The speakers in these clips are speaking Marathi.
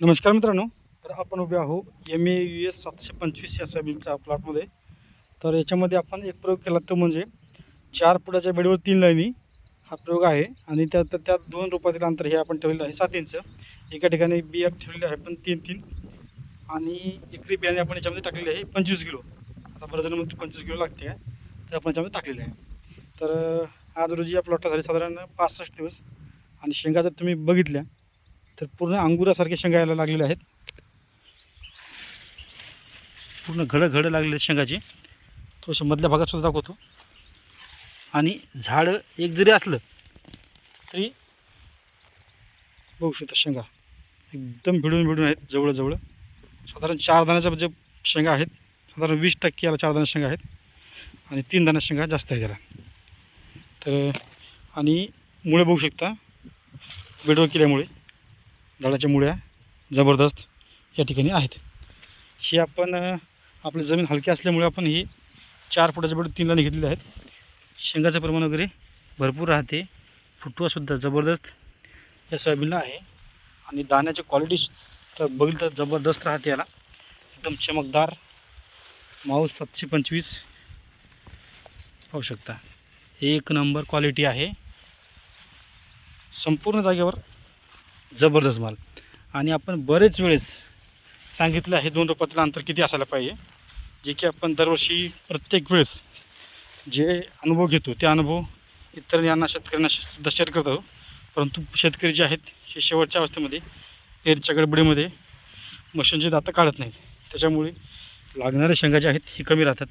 नमस्कार मित्रांनो तर आपण उभे आहो एम ए यू एस सातशे पंचवीस या सोयाबीनच्या प्लॉटमध्ये. तर याच्यामध्ये आपण एक प्रयोग केला तो म्हणजे चार फुटाच्या बेडवर तीन लाईनी हा प्रयोग आहे आणि त्यात त्यात दोन रुपयातील अंतर हे आपण ठेवलेलं आहे सात इंच. एका ठिकाणी बिया ठेवलेले आहे पण तीन तीन. आणि एकरी बियाणे आपण याच्यामध्ये टाकलेले आहे पंचवीस किलो. आता बरं जण पंचवीस किलो लागते आहे तर आपण याच्यामध्ये टाकलेले आहे. तर आज रोजी या प्लॉटला झाले साधारण पासष्ट दिवस. आणि शेंगा जर तुम्ही बघितल्या तर पूर्ण अंगुरासारखे शेंगा यायला लागलेले आहेत. पूर्ण घडं घडं लागलेले आहेत शेंगाची. थोडंसं मधल्या भागात सुद्धा दाखवतो. आणि झाडं एक जरी असलं तरी बघू शकता शेंगा. एकदम भिडून भिडून आहेत जवळजवळ. साधारण चार दाण्याच्या जे शेंगा आहेत साधारण वीस टक्के याला चार दाण्या शेंगा आहेत. आणि तीन दाण्या शेंगा जास्त आहेत याला. तर आणि मुळे बघू शकता वेडवर केल्यामुळे. झाडाच्या मुळ्या जबरदस्त या ठिकाणी आहेत. ही आपण आपली जमीन हलकी असल्यामुळे आपण ही चार फुटाच्या बेड तीनला घेतलेले आहेत. शेंगाचं प्रमाण वगैरे भरपूर राहते. फुटवासुद्धा जबरदस्त या सोयाबीनला आहे. आणि दाण्याची क्वालिटी तर बघितलं तर जबरदस्त राहते याला. एकदम चमकदार. माऊस सातशे पंचवीस. पाहू शकता. एक नंबर क्वालिटी आहे. संपूर्ण जागेवर जबरदस्त माल. आणि आपण बरेच वेळेस सांगितलं आहे दोन रुपयातलं अंतर किती असायला पाहिजे? जे की आपण दरवर्षी प्रत्येक वेळेस जे अनुभव घेतो ते अनुभव इतर यांना शेतकऱ्यांना सुद्धा शेअर करतो परंतु शेतकरी जे आहेत हे शेवटच्या अवस्थेमध्ये पेरच्या गडबडीमध्ये मशीनचे दातं काढत नाहीत. त्याच्यामुळे लागणाऱ्या शेंगा ज्या आहेत हे कमी राहतात.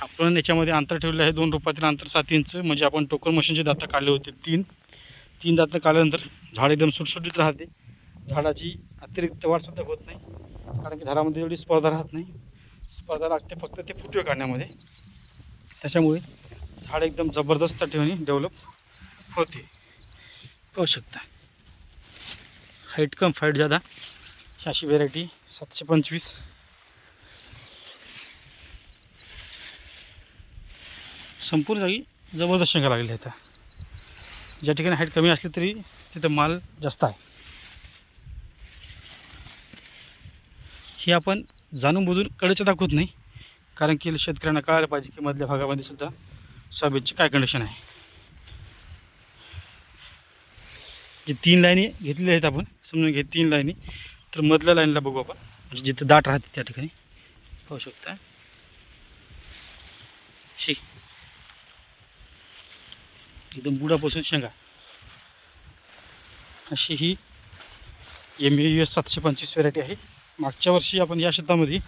आपण याच्यामध्ये अंतर ठेवलं आहे दोन रुपयातील अंतर सात इंच. म्हणजे आपण टोकन मशीनचे दातं काढले होते तीन. तीन दातनं काढल्यानंतर झाड एकदम सुटसुटीत राहते. झाडाची अतिरिक्त वाढसुद्धा होत नाही. कारण की झाडामध्ये एवढी स्पर्धा राहत नाही. स्पर्धा लागते फक्त ते फुटवे काढण्यामध्ये. त्याच्यामुळे झाड एकदम जबरदस्त ठेवणी डेव्हलप होते. पाहू शकता. हाईट कम फाईट जादा अशी व्हेरायटी सातशे पंचवीस. संपूर्ण जागी जबरदस्त शेंगा लागलेल्या आहेत ज्या ठिकाणी हाईट कमी असली तरी तिथं माल जास्त आहे. हे आपण जाणून बुजून कडेचं दाखवत नाही कारण की शेतकऱ्यांना कळायला पाहिजे की मधल्या भागामध्ये सुद्धा सोयाबीनची काय कंडिशन आहे. जे तीन लाईनी घेतलेल्या आहेत आपण समजून घे तीन लाईनी. तर मधल्या लाईनला बघू आपण म्हणजे जिथं दाट राहते त्या ठिकाणी. पाहू शकता. शी. एकदम बुडापासून शेंगा. अशी ही एम ए यू एस सातशे पंचवीस व्हेरायटी आहे. मागच्या वर्षी आपण या शेतामध्ये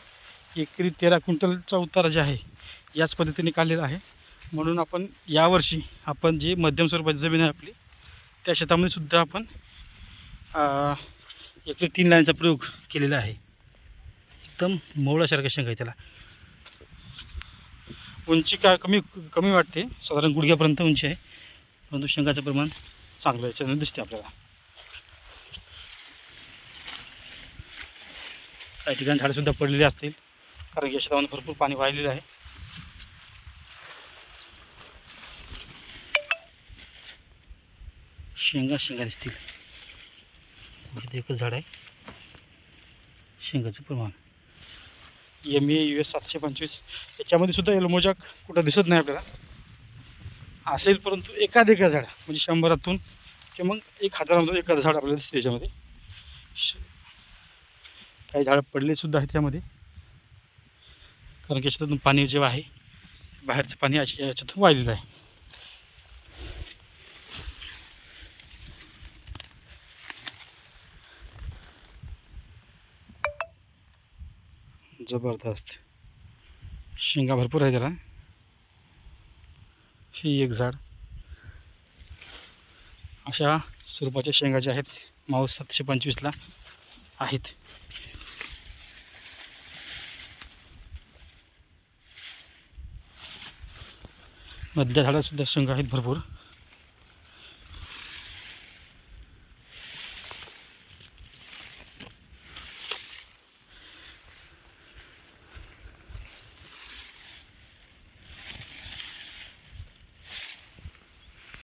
एकरी तेरा क्विंटलचा उतारा जे आहे याच पद्धतीने काढलेला आहे. म्हणून आपण यावर्षी आपण जे मध्यम स्वरूपाची जमीन आहे आपली त्या शेतामध्ये सुद्धा आपण एकरी तीन लाईनचा प्रयोग केलेला आहे. एकदम मवळासारखा शेंगा आहे त्याला. उंची का कमी कमी वाटते. साधारण गुडघ्यापर्यंत उंची आहे. परंतु शेंगाचं प्रमाण चांगलं याच्यानं दिसते आपल्याला. काही ठिकाणी झाडंसुद्धा पडलेली असतील. कारण या शेतामध्ये भरपूर पाणी वाहिलेलं आहे. शेंगा शेंगा दिसतील. इथे एकच झाड आहे. शेंगाचं प्रमाण. एम ए यू एस सातशे पंचवीस. याच्यामध्ये सुद्धा एलमोजाक कुठं दिसत नाही आपल्याला. असेल परंतु एखाद एका झाड म्हणजे शंभरातून किंवा मग एक हजारामधून एखादं झाड आपल्याला दिसते त्याच्यामध्ये. काही झाडं पडलेसुद्धा आहे आहेत त्यामध्ये. कारण की याच्यातून पाणी जेव्हा आहे बाहेरचं पाणी याच्यातून वाहिलेलं आहे. जबरदस्त. शेंगा भरपूर आहे त्याला. ही एक झाड. अशा स्वरूपाच्या शेंगा ज्या आहेत माऊस सातशे पंचवीसला आहेत. मधल्या झाडातसुद्धा शेंगा आहेत भरपूर.